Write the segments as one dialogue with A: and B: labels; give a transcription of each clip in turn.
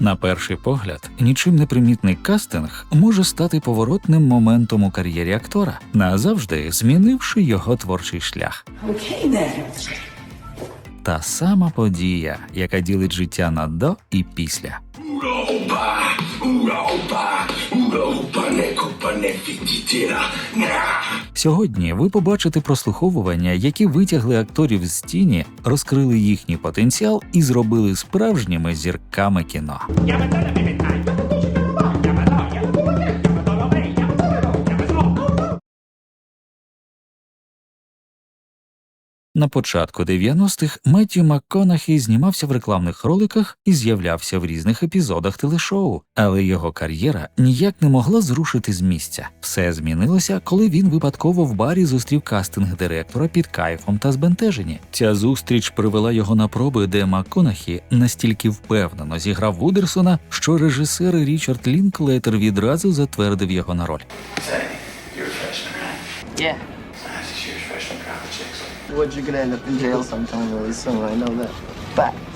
A: На перший погляд, нічим не примітний кастинг може стати поворотним моментом у кар'єрі актора, назавжди змінивши його творчий шлях. Okay, then. Та сама подія, яка ділить життя на до і після. Уроба! Уроба! Ковбане, ковбане, Сьогодні ви побачите прослуховування, які витягли акторів з тіні, розкрили їхній потенціал і зробили справжніми зірками кіно. Я На початку 90-х Меттю МакКонахі знімався в рекламних роликах і з'являвся в різних епізодах телешоу, але його кар'єра ніяк не могла зрушити з місця. Все змінилося, коли він випадково в барі зустрів кастинг директора під кайфом та збентежені. Ця зустріч привела його на проби, де МакКонахі настільки впевнено зіграв Вудерсона, що режисер Річард Лінклетер відразу затвердив його на роль. Yeah.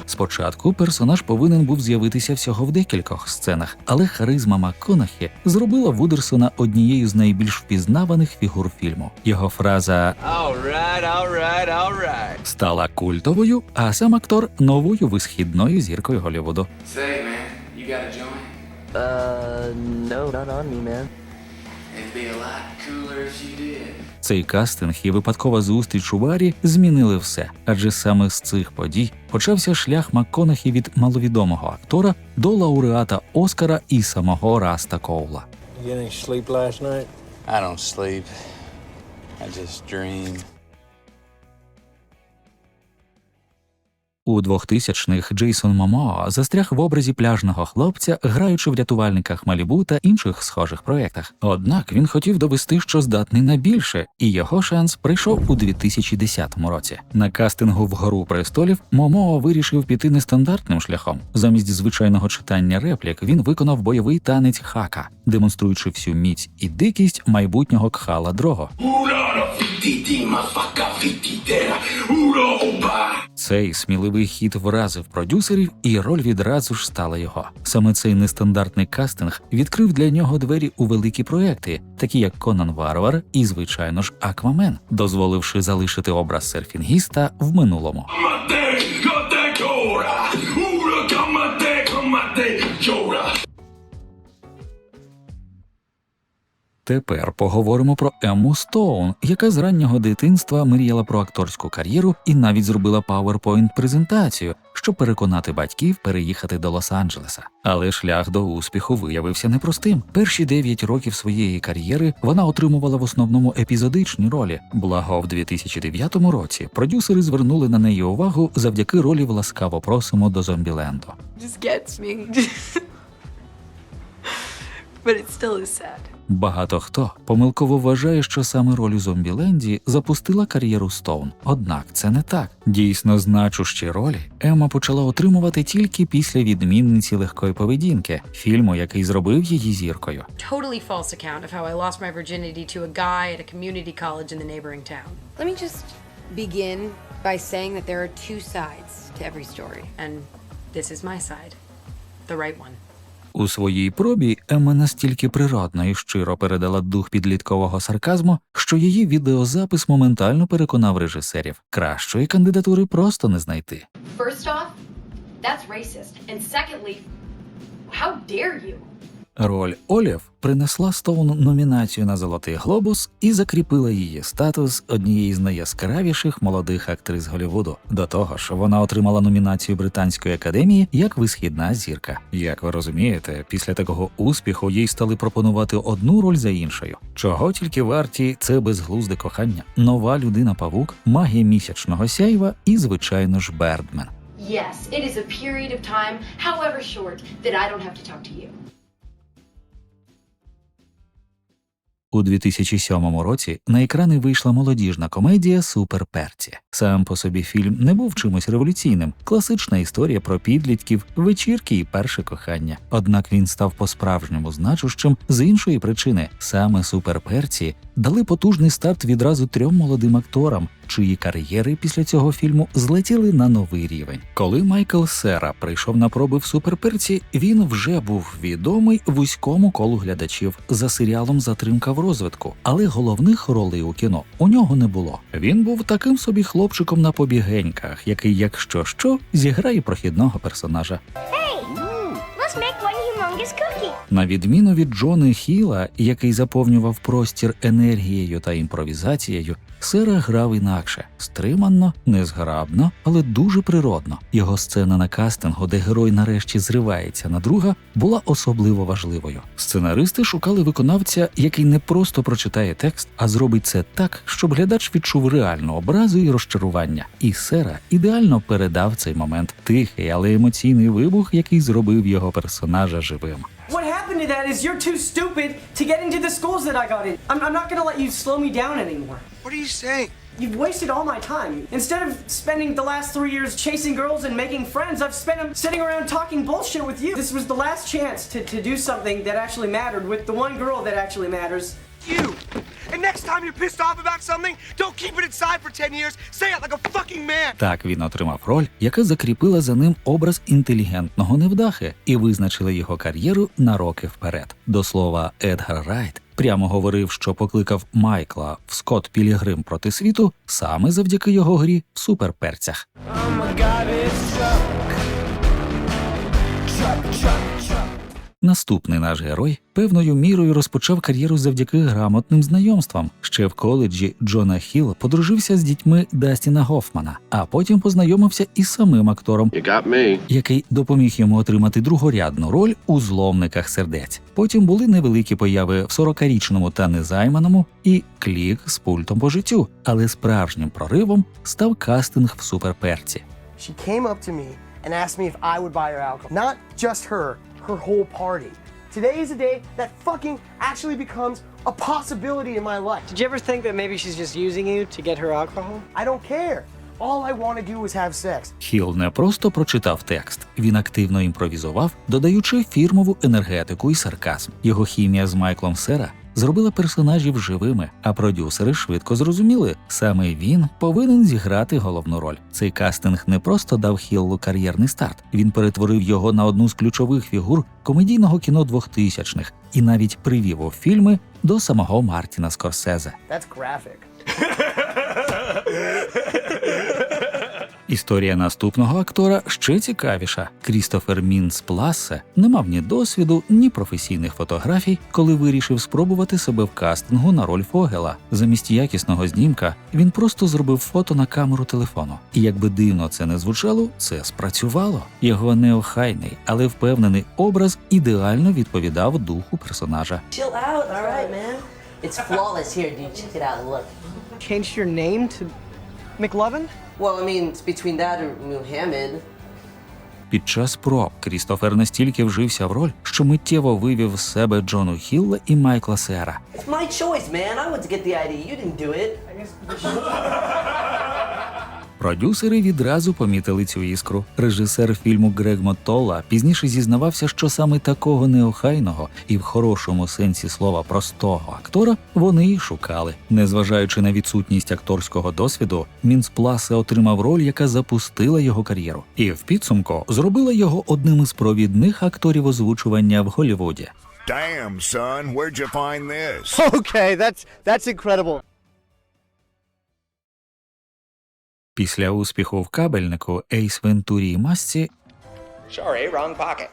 A: Спочатку персонаж повинен був з'явитися всього в декількох сценах, але харизма МакКонахі зробила Вудерсона однією з найбільш впізнаваних фігур фільму. Його фраза all right, all right, all right. стала культовою, а сам актор новою висхідною зіркою Голівуду. Say, man, you gotta join. Uh, no, not on me, man. Цей кастинг і випадкова зустріч у варі змінили все, адже саме з цих подій почався шлях Макконахі від маловідомого актора до лауреата Оскара і самого Раста Коула. I don't sleep. I just dream. У 2000-х Джейсон Момоа застряг в образі пляжного хлопця, граючи в рятувальниках Малібу та інших схожих проєктах. Однак він хотів довести, що здатний на більше, і його шанс прийшов у 2010 році. На кастингу в вгору престолів Момоа вирішив піти нестандартним шляхом. Замість звичайного читання реплік він виконав бойовий танець хака, демонструючи всю міць і дикість майбутнього кхала дрого. Ура! Цей сміливий хід вразив продюсерів, і роль відразу ж стала його. Саме цей нестандартний кастинг відкрив для нього двері у великі проекти, такі як Конан Варвар і, звичайно ж, Аквамен, дозволивши залишити образ серфінгіста в минулому. Тепер поговоримо про Емму Стоун, яка з раннього дитинства мріяла про акторську кар'єру і навіть зробила powerpoint презентацію, щоб переконати батьків переїхати до Лос-Анджелеса. Але шлях до успіху виявився непростим. Перші 9 років своєї кар'єри вона отримувала в основному епізодичні ролі. Благо в 2009 році продюсери звернули на неї увагу завдяки ролі ласкаво просимо до зомбіленду. But it still is sad. Багато хто помилково вважає, що саме роль у Зомбіленді запустила кар'єру Стоун, однак це не так. Дійсно значущі ролі Емма почала отримувати тільки після відмінниці легкої поведінки, фільму, який зробив її зіркою. Totally false account of how I lost my virginity to a guy at a community college in the neighboring town. Let me just begin by saying that there are two sides to every story. And this is my side, the right one. У своїй пробі Емма настільки природно і щиро передала дух підліткового сарказму, що її відеозапис моментально переконав режисерів. Кращої кандидатури просто не знайти. First off, that's racist. And secondly, how dare you? Роль Олів принесла Стоун номінацію на Золотий Глобус і закріпила її статус однієї з найяскравіших молодих актрис Голівуду. До того ж, вона отримала номінацію Британської академії як висхідна зірка. Як ви розумієте, після такого успіху їй стали пропонувати одну роль за іншою. Чого тільки варті це безглузде кохання, нова людина павук, магія місячного сяйва і, звичайно ж, Бердмен. Yes, it is a period of time, however short, that I don't have to talk to you. У 2007 році на екрани вийшла молодіжна комедія Суперперці. Сам по собі фільм не був чимось революційним, класична історія про підлітків, вечірки і перше кохання. Однак він став по-справжньому значущим з іншої причини: саме суперперці дали потужний старт відразу трьом молодим акторам, чиї кар'єри після цього фільму злетіли на новий рівень. Коли Майкл Сера прийшов на проби в суперперці, він вже був відомий вузькому колу глядачів за серіалом Затримка в розвитку, але головних ролей у кіно у нього не було. Він був таким собі хлопчиком на побігеньках, який, якщо що, зіграє прохідного персонажа. На відміну від Джони Хіла, який заповнював простір енергією та імпровізацією, Сера грав інакше, стримано, незграбно, але дуже природно. Його сцена на кастингу, де герой нарешті зривається на друга, була особливо важливою. Сценаристи шукали виконавця, який не просто прочитає текст, а зробить це так, щоб глядач відчув реальну образу і розчарування. І Сера ідеально передав цей момент тихий, але емоційний вибух, який зробив його персонажа живим. me that is you're too stupid to get into the schools that I got in. I'm, I'm not gonna let you slow me down anymore. What are you saying? You've wasted all my time. Instead of spending the last three years chasing girls and making friends, I've spent them sitting around talking bullshit with you. This was the last chance to, to do something that actually mattered with the one girl that actually matters. you. And next time you're pissed off about something, don't keep it inside for 10 years. Say it like a fucking man. Так він отримав роль, яка закріпила за ним образ інтелігентного невдахи і визначила його кар'єру на роки вперед. До слова, Едгар Райт прямо говорив, що покликав Майкла в Скотт Пілігрим проти світу саме завдяки його грі в суперперцях. Oh my God, it's Chuck. Chuck, Chuck. Наступний наш герой певною мірою розпочав кар'єру завдяки грамотним знайомствам. Ще в коледжі Джона Хіл подружився з дітьми Дастіна Гофмана, а потім познайомився із самим актором, який допоміг йому отримати другорядну роль у зломниках сердець. Потім були невеликі появи в 40-річному та незайманому і клік з пультом по життю, але справжнім проривом став кастинг в суперперці. She came up to me and asked me if I would buy her alcohol. Not just her, her whole party. Today is a day that fucking actually becomes a possibility in my life. Did you ever think that maybe she's just using you to get her alcohol? I don't care. All I want to do is have sex. Хіл не просто прочитав текст, він активно імпровізував, додаючи фірмову енергетику і сарказм. Його хімія з Майклом Сера зробила персонажів живими, а продюсери швидко зрозуміли, саме він повинен зіграти головну роль. Цей кастинг не просто дав Хіллу кар'єрний старт, він перетворив його на одну з ключових фігур комедійного кіно 2000-х і навіть привів у фільми до самого Мартіна Скорсезе. That's graphic. Історія наступного актора ще цікавіша. Крістофер Мінс Плассе не мав ні досвіду, ні професійних фотографій, коли вирішив спробувати себе в кастингу на роль Фогела. Замість якісного знімка він просто зробив фото на камеру телефону. І якби дивно це не звучало, це спрацювало. Його неохайний, але впевнений образ ідеально відповідав духу персонажа. Chill out, It's flawless here, dude. Check it out, look. Changed your name to McLovin? Well, I mean, it's between that or Muhammad. Під час проб Крістофер настільки вжився в роль, що миттєво вивів з себе Джону Хілла і Майкла Сера. It's my choice, man. I want to get the ID. You didn't do it. Продюсери відразу помітили цю іскру. Режисер фільму Грег Мотолла пізніше зізнавався, що саме такого неохайного і в хорошому сенсі слова простого актора вони й шукали. Незважаючи на відсутність акторського досвіду, Мінспласе отримав роль, яка запустила його кар'єру, і в підсумку зробила його одним із провідних акторів озвучування в Голлівуді. Damn, son, where'd you find this? Okay, that's that's incredible. Після успіху в кабельнику Ейс Вентурі і Масці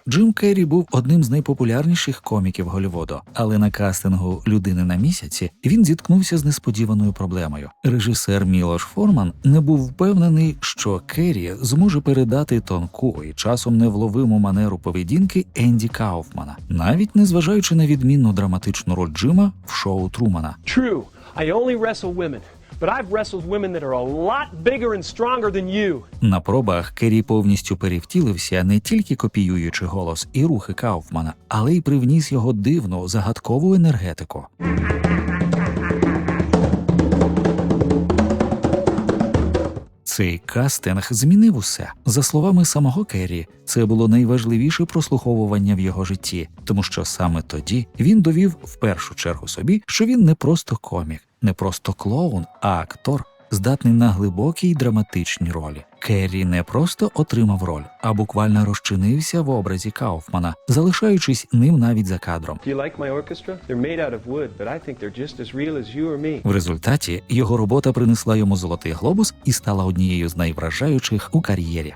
A: Джим Керрі був одним з найпопулярніших коміків Голівуду, але на кастингу людини на місяці він зіткнувся з несподіваною проблемою. Режисер Мілош Форман не був впевнений, що Керрі зможе передати тонку і часом невловиму манеру поведінки Енді Кауфмана, навіть незважаючи на відмінну драматичну роль Джима в шоу Трумана. True. I only wrestle women. На пробах Кері повністю перевтілився, не тільки копіюючи голос і рухи Кауфмана, але й привніс його дивну загадкову енергетику. Цей кастинг змінив усе за словами самого Керрі, Це було найважливіше прослуховування в його житті, тому що саме тоді він довів в першу чергу собі, що він не просто комік, не просто клоун, а актор, здатний на глибокі й драматичні ролі. Керрі не просто отримав роль, а буквально розчинився в образі Кауфмана, залишаючись ним навіть за кадром. В результаті його робота принесла йому золотий глобус і стала однією з найвражаючих у кар'єрі.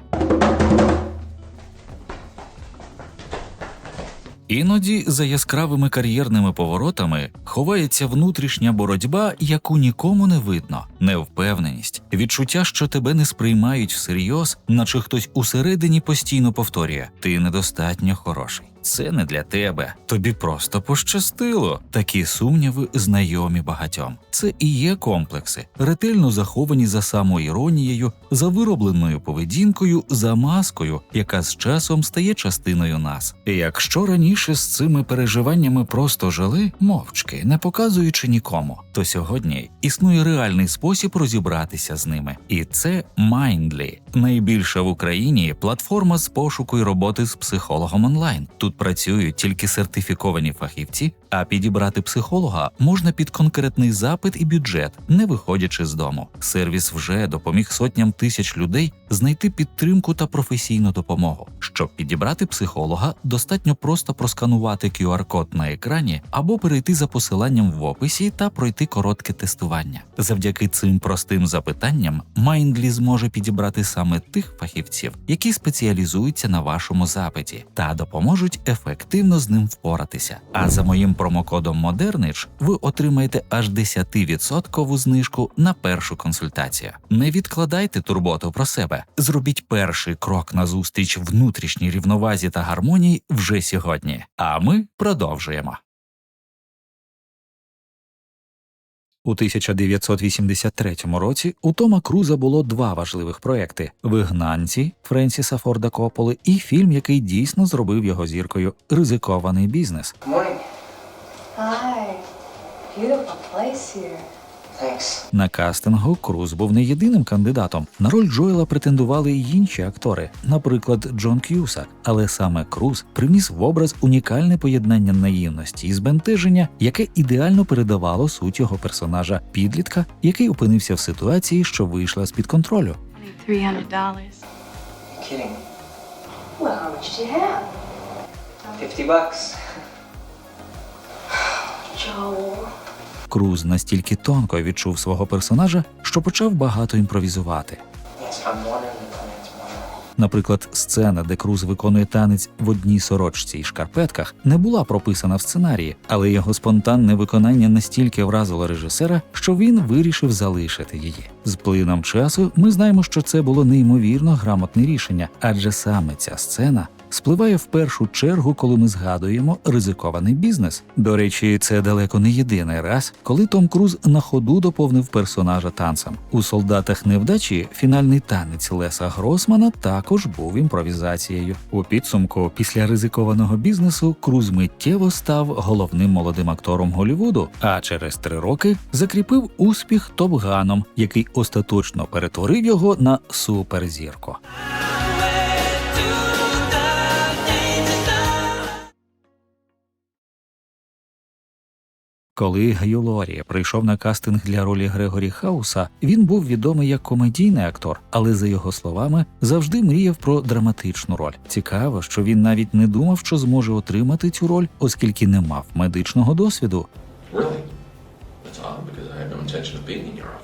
A: Іноді за яскравими кар'єрними поворотами ховається внутрішня боротьба, яку нікому не видно, невпевненість, відчуття, що тебе не сприймають всерйоз, наче хтось усередині постійно повторює ти недостатньо хороший це не для тебе, тобі просто пощастило. Такі сумніви знайомі багатьом. Це і є комплекси, ретельно заховані за самоіронією, за виробленою поведінкою, за маскою, яка з часом стає частиною нас. І якщо раніше з цими переживаннями просто жили, мовчки, не показуючи нікому, то сьогодні існує реальний спосіб розібратися з ними, і це Mindly. найбільша в Україні платформа з пошуку і роботи з психологом онлайн. Тут працюють тільки сертифіковані фахівці, а підібрати психолога можна під конкретний запит і бюджет, не виходячи з дому. Сервіс вже допоміг сотням тисяч людей знайти підтримку та професійну допомогу. Щоб підібрати психолога, достатньо просто просканувати QR-код на екрані або перейти за посиланням в описі та пройти коротке тестування. Завдяки цим простим запитанням Mindly зможе підібрати саме тих фахівців, які спеціалізуються на вашому запиті, та допоможуть ефективно з ним впоратися. А за моїм промокодом Modernic ви отримаєте аж 10% знижку на першу консультацію. Не відкладайте турботу про себе, зробіть перший крок назустріч внутрішній рівновазі та гармонії вже сьогодні. А ми продовжуємо. У 1983 році у Тома Круза було два важливих проекти: вигнанці Френсіса Форда Кополи і фільм, який дійсно зробив його зіркою Ризикований бізнес. Hi. Beautiful place here. На кастингу Круз був не єдиним кандидатом. На роль Джоела претендували й інші актори, наприклад, Джон К'юсак. Але саме Круз приніс в образ унікальне поєднання наївності і збентеження, яке ідеально передавало суть його персонажа підлітка, який опинився в ситуації, що вийшла з під контролю. Joel. Круз настільки тонко відчув свого персонажа, що почав багато імпровізувати. Наприклад, сцена, де Круз виконує танець в одній сорочці і шкарпетках, не була прописана в сценарії, але його спонтанне виконання настільки вразило режисера, що він вирішив залишити її. З плином часу ми знаємо, що це було неймовірно грамотне рішення, адже саме ця сцена спливає в першу чергу, коли ми згадуємо ризикований бізнес. До речі, це далеко не єдиний раз, коли Том Круз на ходу доповнив персонажа танцем. У солдатах невдачі фінальний танець Леса Гросмана також був імпровізацією. У підсумку, після ризикованого бізнесу, Круз миттєво став головним молодим актором Голівуду а через три роки закріпив успіх Топганом, який остаточно перетворив його на суперзірку. Коли Гюлорі прийшов на кастинг для ролі Грегорі Хауса, він був відомий як комедійний актор, але за його словами завжди мріяв про драматичну роль. Цікаво, що він навіть не думав, що зможе отримати цю роль, оскільки не мав медичного досвіду. Really? That's odd, because I had no intention of being in your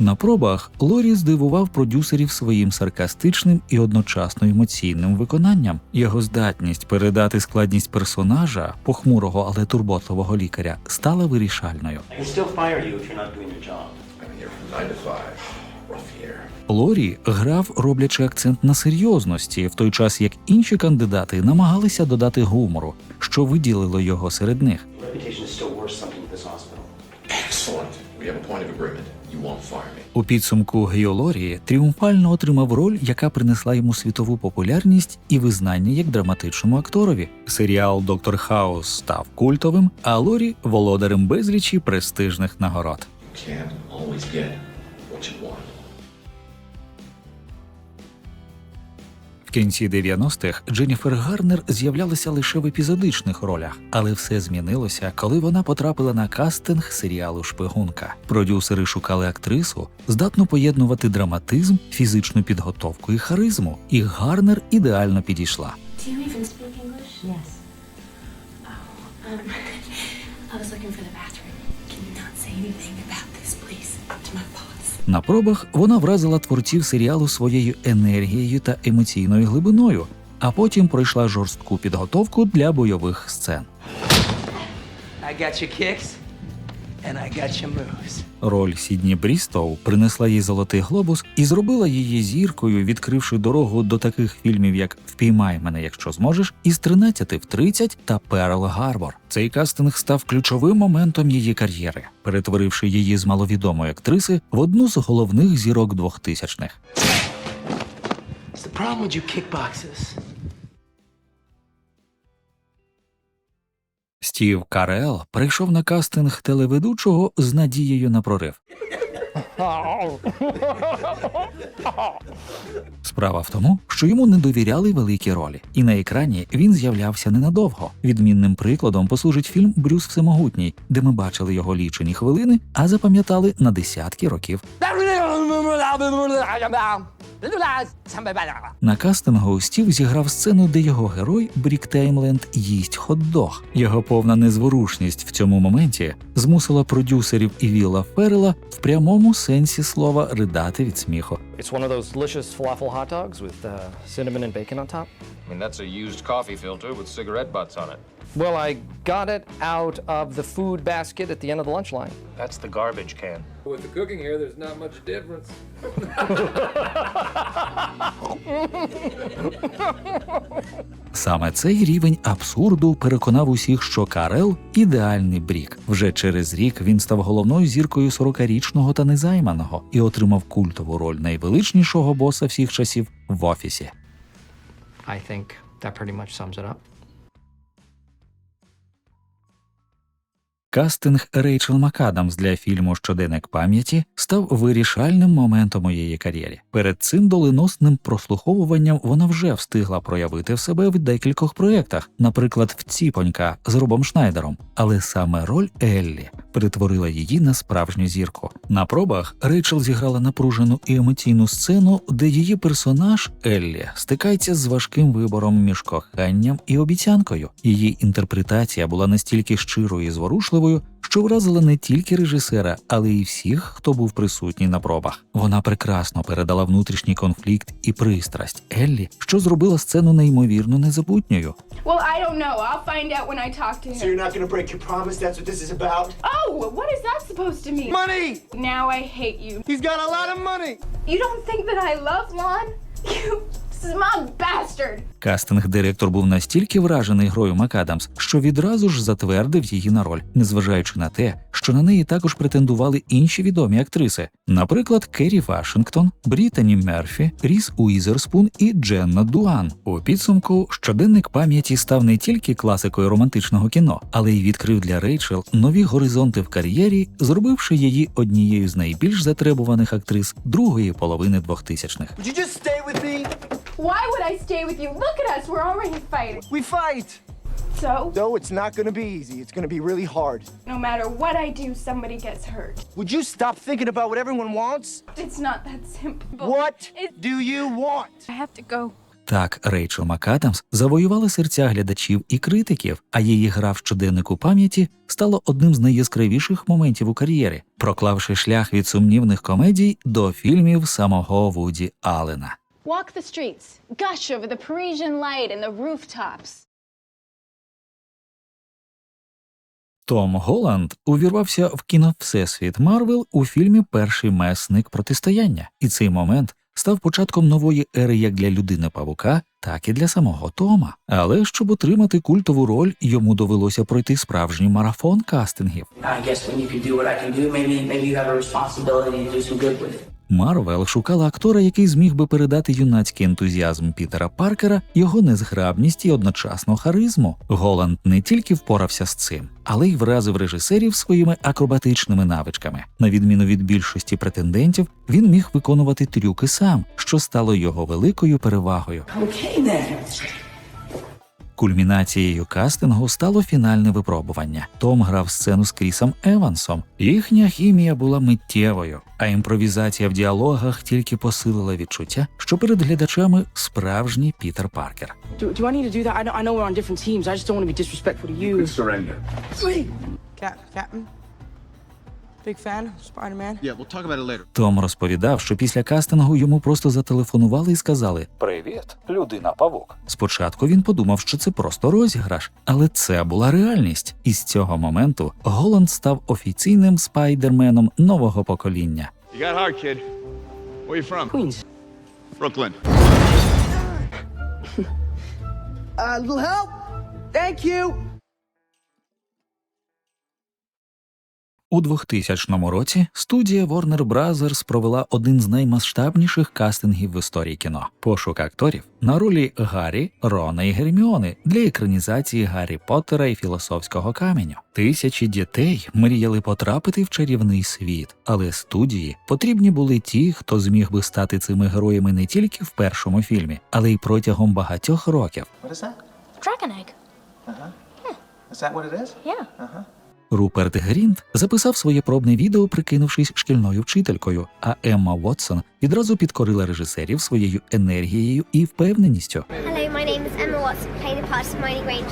A: на пробах Лорі здивував продюсерів своїм саркастичним і одночасно емоційним виконанням. Його здатність передати складність персонажа, похмурого, але турботливого лікаря, стала вирішальною. Лорі грав, роблячи акцент на серйозності, в той час як інші кандидати намагалися додати гумору, що виділило його серед них. У підсумку Геолорі тріумфально отримав роль, яка принесла йому світову популярність і визнання як драматичному акторові. Серіал Доктор Хаус став культовим, а Лорі володарем безлічі престижних нагород. В кінці 90-х Дженніфер Гарнер з'являлася лише в епізодичних ролях, але все змінилося, коли вона потрапила на кастинг серіалу Шпигунка. Продюсери шукали актрису, здатну поєднувати драматизм, фізичну підготовку і харизму. І Гарнер ідеально підійшла. Oh, um, I was looking for the bathroom. Can you not say anything about this, please, to my boss? На пробах вона вразила творців серіалу своєю енергією та емоційною глибиною, а потім пройшла жорстку підготовку для бойових сцен. I got your kicks and I got your moves. Роль Сідні Брістоу принесла їй золотий глобус і зробила її зіркою, відкривши дорогу до таких фільмів, як Впіймай мене, якщо зможеш, із 13 в 30 та Перл Гарбор. Цей кастинг став ключовим моментом її кар'єри, перетворивши її з маловідомої актриси в одну з головних зірок 2000-х. Стів Карел прийшов на кастинг телеведучого з надією на прорив. Справа в тому, що йому не довіряли великі ролі, і на екрані він з'являвся ненадовго. Відмінним прикладом послужить фільм Брюс Всемогутній, де ми бачили його лічені хвилини, а запам'ятали на десятки років. На кастингу Стів зіграв сцену, де його герой Брік Теймленд їсть хот-дог. Його повна незворушність в цьому моменті змусила продюсерів і Віла Феррела в прямому сенсі слова ридати від сміху. It's one of those delicious falafel hot dogs with uh, cinnamon and bacon on top. I mean, that's a used coffee filter with cigarette butts on it. Well, I got it out of the food basket at the end of the lunch line. That's the garbage can. With the cooking here, there's not much difference. Саме цей рівень абсурду переконав усіх, що Карел ідеальний брік. Вже через рік він став головною зіркою 40-річного та незайманого і отримав культову роль найвеличнішого боса всіх часів в офісі. I think that pretty much sums it up. Кастинг Рейчел Макадамс для фільму Щоденник пам'яті став вирішальним моментом у її кар'єрі. Перед цим доленосним прослуховуванням вона вже встигла проявити в себе в декількох проєктах, наприклад, в Ціпонька з Робом Шнайдером, але саме роль Еллі перетворила її на справжню зірку. На пробах Рейчел зіграла напружену і емоційну сцену, де її персонаж Еллі стикається з важким вибором між коханням і обіцянкою. Її інтерпретація була настільки щирою і зворушливою, захопливою, що вразила не тільки режисера, але й всіх, хто був присутній на пробах. Вона прекрасно передала внутрішній конфлікт і пристрасть Еллі, що зробила сцену неймовірно незабутньою. Well, I don't know. I'll find out when I talk to him. So you're not going to break your promise. That's what this is about. Oh, what is that supposed to mean? Money. Now I hate you. He's got a lot of money. You don't think that I love Lon? You Кастинг-директор був настільки вражений грою МакАдамс, що відразу ж затвердив її на роль, незважаючи на те, що на неї також претендували інші відомі актриси, наприклад, Керрі Вашингтон, Брітані Мерфі, Ріс Уізерспун і Дженна Дуан. У підсумку щоденник пам'яті став не тільки класикою романтичного кіно, але й відкрив для Рейчел нові горизонти в кар'єрі, зробивши її однією з найбільш затребуваних актрис другої половини 2000-х. Why would I stay with you? Look at us, we're already fighting. We fight! So? No, it's not gonna be easy. It's gonna be really hard. No matter what I do, somebody gets hurt. Would you stop thinking about what everyone wants? It's not that simple. What It- do you want? I have to go. Так, Рейчел МакАдамс завоювала серця глядачів і критиків, а її гра в щоденнику пам'яті стала одним з найяскравіших моментів у кар'єрі, проклавши шлях від сумнівних комедій до фільмів самого Вуді Аллена. Walk the streets, gush over the Parisian light and the rooftops. Том Голланд увірвався в кіно Всесвіт Марвел у фільмі Перший месник протистояння, і цей момент став початком нової ери як для людини павука, так і для самого Тома. Але щоб отримати культову роль, йому довелося пройти справжній марафон кастингів. I guess when Марвел шукала актора, який зміг би передати юнацький ентузіазм Пітера Паркера, його незграбність і одночасно харизму. Голанд не тільки впорався з цим, але й вразив режисерів своїми акробатичними навичками. На відміну від більшості претендентів, він міг виконувати трюки сам, що стало його великою перевагою. Okay, Кульмінацією кастингу стало фінальне випробування. Том грав сцену з Крісом Евансом. Їхня хімія була миттєвою, а імпровізація в діалогах тільки посилила відчуття, що перед глядачами справжній Пітер Паркер. Captain. Том розповідав, що після кастингу йому просто зателефонували і сказали: Привіт, людина павук. Спочатку він подумав, що це просто розіграш, але це була реальність, і з цього моменту Голланд став офіційним спайдерменом нового покоління. You got hard, kid. Where you from? Queens. Brooklyn. Uh, help! Thank you! У 2000 році студія Warner Bros. провела один з наймасштабніших кастингів в історії кіно пошук акторів на ролі Гаррі, Рона і Герміони для екранізації Гаррі Поттера і філософського каменю. Тисячі дітей мріяли потрапити в чарівний світ, але студії потрібні були ті, хто зміг би стати цими героями не тільки в першому фільмі, але й протягом багатьох років. What is that? Dragon egg. Uh-huh. Hmm. Is that what it is? Yeah. Uh-huh. Руперт Грінт записав своє пробне відео, прикинувшись шкільною вчителькою, а Емма Уотсон відразу підкорила режисерів своєю енергією і впевненістю. Hello, my name is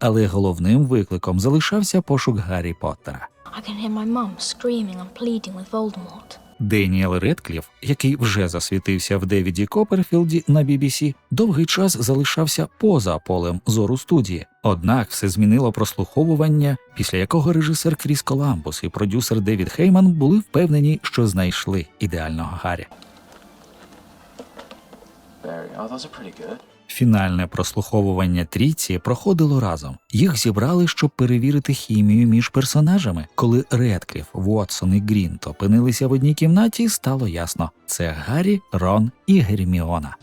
A: Але головним викликом залишався пошук Гаррі Поттера. I can hear my mum screaming and pleading with Voldemort. Деніел Редкліф, який вже засвітився в Девіді Копперфілді на BBC, довгий час залишався поза полем зору студії. Однак все змінило прослуховування, після якого режисер Кріс Коламбус і продюсер Девід Хейман були впевнені, що знайшли ідеального Гаррі. Oh, Фінальне прослуховування трійці проходило разом. Їх зібрали, щоб перевірити хімію між персонажами. Коли Редкліф, Вотсон і Грінт опинилися в одній кімнаті, стало ясно: це Гаррі, Рон і Герміона.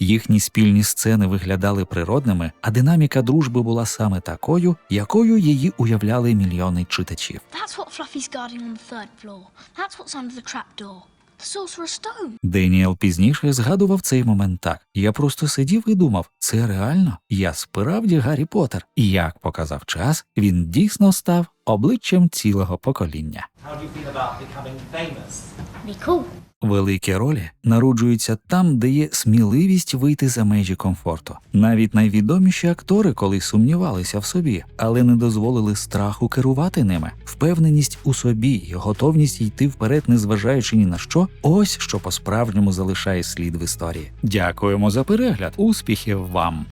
A: Їхні спільні сцени виглядали природними, а динаміка дружби була саме такою, якою її уявляли мільйони читачів. That's what Fluffy's guarding on the third floor. That's what's under the trapdoor. Деніел пізніше згадував цей момент так. Я просто сидів і думав, це реально? Я справді Гаррі Поттер. І як показав час, він дійсно став обличчям цілого покоління. Cool. Великі ролі народжуються там, де є сміливість вийти за межі комфорту. Навіть найвідоміші актори, колись сумнівалися в собі, але не дозволили страху керувати ними. Впевненість у собі і готовність йти вперед, незважаючи ні на що, ось що по справжньому залишає слід в історії. Дякуємо за перегляд, успіхів вам!